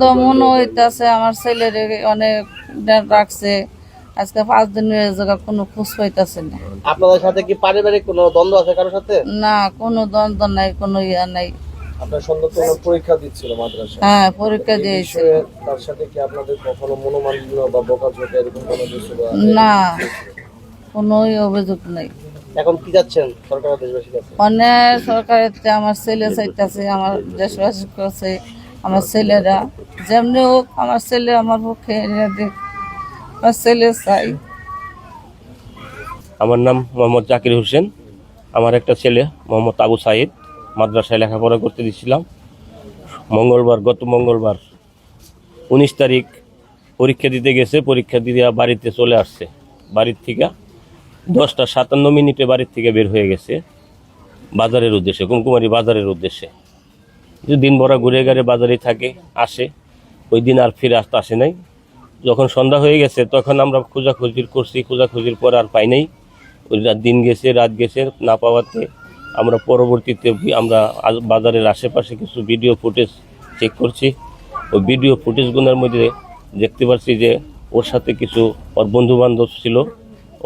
তো মনে হইতাছে আমার ছেলের অনেক রাখছে আজকে পাঁচ দিন হয়ে জায়গা কোনো খোঁজ পাইতাছে না। আপনাদের সাথে কি পারিবারিক কোনো দ্বন্দ্ব আছে কারোর সাথে? না কোনো দ্বন্দ্ব নাই কোনো ইয়া নাই। আপনার সন্তান তো পরীক্ষা দিচ্ছিল মাদ্রাসা হ্যাঁ পরীক্ষা তার সাথে কি আপনাদের কখনো মনোমালিন্য বা বকাঝকা এরকম কোনো কিছু না কোনো অভিযোগ নাই। এখন কি যাচ্ছেন সরকার দেশবাসীর কাছে? অনেক সরকারের আমার ছেলে চাইতেছে আমার দেশবাসী করছে আমার ছেলেরা, যেমনি হোক, আমার ছেলে আমার পক্ষে আমার ছেলে চাই। আমার নাম মোহাম্মদ জাকির হোসেন। আমার একটা ছেলে, মোহাম্মদ আবু সাইদ। মাদ্রাসায় লেখাপড়া করতে দিয়েছিলাম। মঙ্গলবার, গত মঙ্গলবার উনিশ তারিখ পরীক্ষা দিতে গেছে। পরীক্ষা দিয়ে বাড়িতে চলে আসছে। বাড়ির থেকে দশটা সাতান্ন মিনিটে বাড়ির থেকে বের হয়ে গেছে। বাজারের উদ্দেশ্যে, কুমকুমারি বাজারের উদ্দেশ্যে। দিন ভরা ঘুরে ঘুরে বাজারে থাকে, আসে, ওই দিন আর ফিরে আসতে আসে নাই। যখন সন্ধ্যা হয়ে গেছে, তখন আমরা খোঁজাখুঁজির করছি, খোঁজাখুঁজির পর আর পাই নাই। ওই দিন গেছে, রাত গেছে, না পাওয়াতে আমরা পরবর্তীতে আমরা বাজারের আশেপাশে কিছু ভিডিও ফুটেজ চেক করছি। ওই ভিডিও ফুটেজগুলোর মধ্যে দেখতে পাচ্ছি যে, ওর সাথে কিছু ওর বন্ধু বান্ধব ছিল,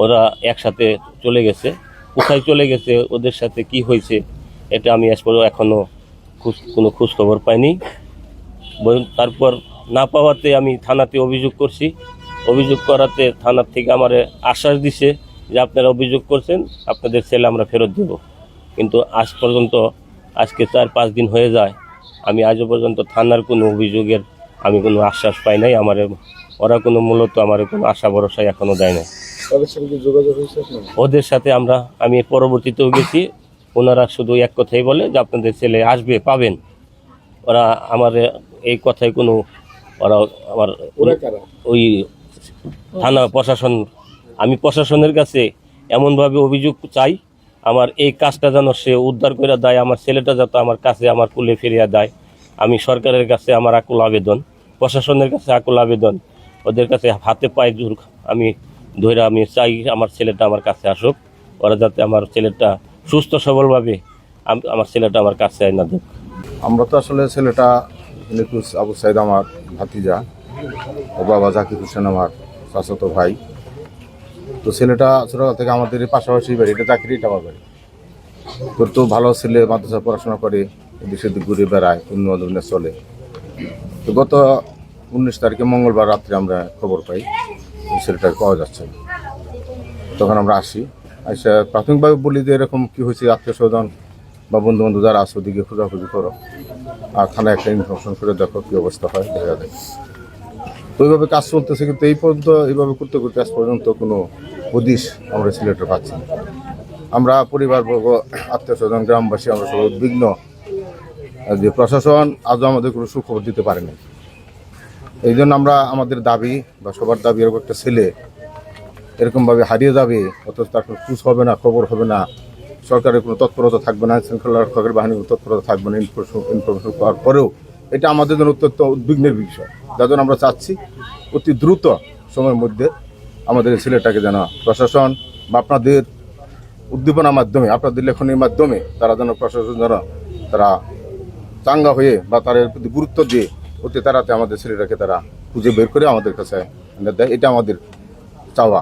ওরা একসাথে চলে গেছে। কোথায় চলে গেছে, ওদের সাথে কি হয়েছে, এটা আমি এখনও কোনো খোঁজ খবর পাইনি তারপর না পাওয়াতে আমি থানাতে অভিযোগ করছি। অভিযোগ করাতে থানার থেকে আমার আশ্বাস দিছে যে আপনারা অভিযোগ করছেন আপনাদের ছেলে আমরা ফেরত দেব। কিন্তু আজ পর্যন্ত আজকে চার পাঁচ দিন হয়ে যায় আমি আজও পর্যন্ত থানার কোনো অভিযোগের আমি কোনো আশ্বাস পাই নাই। আমার ওরা কোনো মূলত আমার কোনো আশা ভরসা এখনও দেয় আপনার? ওদের সাথে আমরা আমি পরবর্তীতেও গেছি। ওনারা শুধু এক কথাই বলে যে আপনাদের ছেলে আসবে পাবেন। ওরা আমার এই কথায় কোনো ওরা আমার ওই থানা প্রশাসন আমি প্রশাসনের কাছে এমনভাবে অভিযোগ চাই আমার এই কাজটা যেন সে উদ্ধার করে দেয় আমার ছেলেটা যাতে আমার কাছে আমার কুলে ফিরিয়ে দেয়। আমি সরকারের কাছে আমার আকুল আবেদন প্রশাসনের কাছে আকুল আবেদন ওদের কাছে হাতে পায়ে জোর আমি ধরে আমি চাই আমার ছেলেটা আমার কাছে আসুক ওরা যাতে আমার ছেলেটা সুস্থ, সবলভাবে আম- আমার ছেলেটা আমার কাছে আয় না দেখ আমরা তো আসলে ছেলেটা নিকুজ আবু সাইদ আমার ভাতিজা, ও বাবা জাকির হোসেন আমার চাচাতো ভাই। তো ছেলেটা ছোটবেলা থেকে আমাদের পাশাপাশি বাড়ি, এটা চাকরি এটা আমার বাড়ি। তোর তো ভালো ছেলে, মাদ্রাসা পড়াশোনা করে দেশে ঘুরে বেড়ায় ধরনের চলে। তো গত উনিশ তারিখে মঙ্গলবার রাত্রে আমরা খবর পাই ছেলেটাকে পাওয়া যাচ্ছে না। তখন আমরা আসি আচ্ছা প্রাথমিকভাবে বলি যে এরকম কি হয়েছে, আত্মীয় স্বজন বা বন্ধু বান্ধব যারা আসো দিকে খোঁজাখুঁজি করো। আর থানায় একটা ইনফরমেশন করে দেখো কি অবস্থা হয়, দেখা যায় তো এইভাবে কাজ চলতেছে, কিন্তু এই পর্যন্ত এইভাবে করতে করতে আজ পর্যন্ত কোনো হদিশ আমরা সিলেটে পাচ্ছি না। আমরা পরিবারবর্গ, আত্মীয় স্বজন, গ্রামবাসী, আমরা সবাই উদ্বিগ্ন যে প্রশাসন আজও আমাদের কোনো সুখবর দিতে পারেনি। এই জন্য আমরা আমাদের দাবি বা সবার দাবি, এরকম একটা ছেলে এরকমভাবে হারিয়ে যাবে, অথচ তার কোনো খোঁজ হবে না, খবর হবে না। সরকারের কোনো তৎপরতা থাকবে না শৃঙ্খলা রক্ষকের বাহিনীর কোনো তৎপরতা থাকবে না ইনফরমেশন ইনফরমেশন পাওয়ার পরেও। এটা আমাদের জন্য অত্যন্ত উদ্বিগ্নের বিষয়। যার জন্য আমরা চাচ্ছি অতি দ্রুত সময়ের মধ্যে আমাদের এই ছেলেটাকে যেন প্রশাসন বা আপনাদের উদ্দীপনার মাধ্যমে, আপনাদের লেখনের মাধ্যমে তারা যেন প্রশাসন যেন তারা চাঙ্গা হয়ে বা তার এর প্রতি গুরুত্ব দিয়ে অতি তাড়াতে আমাদের ছেলেটাকে তারা খুঁজে বের করে আমাদের কাছে দেয়। এটা আমাদের চাওয়া।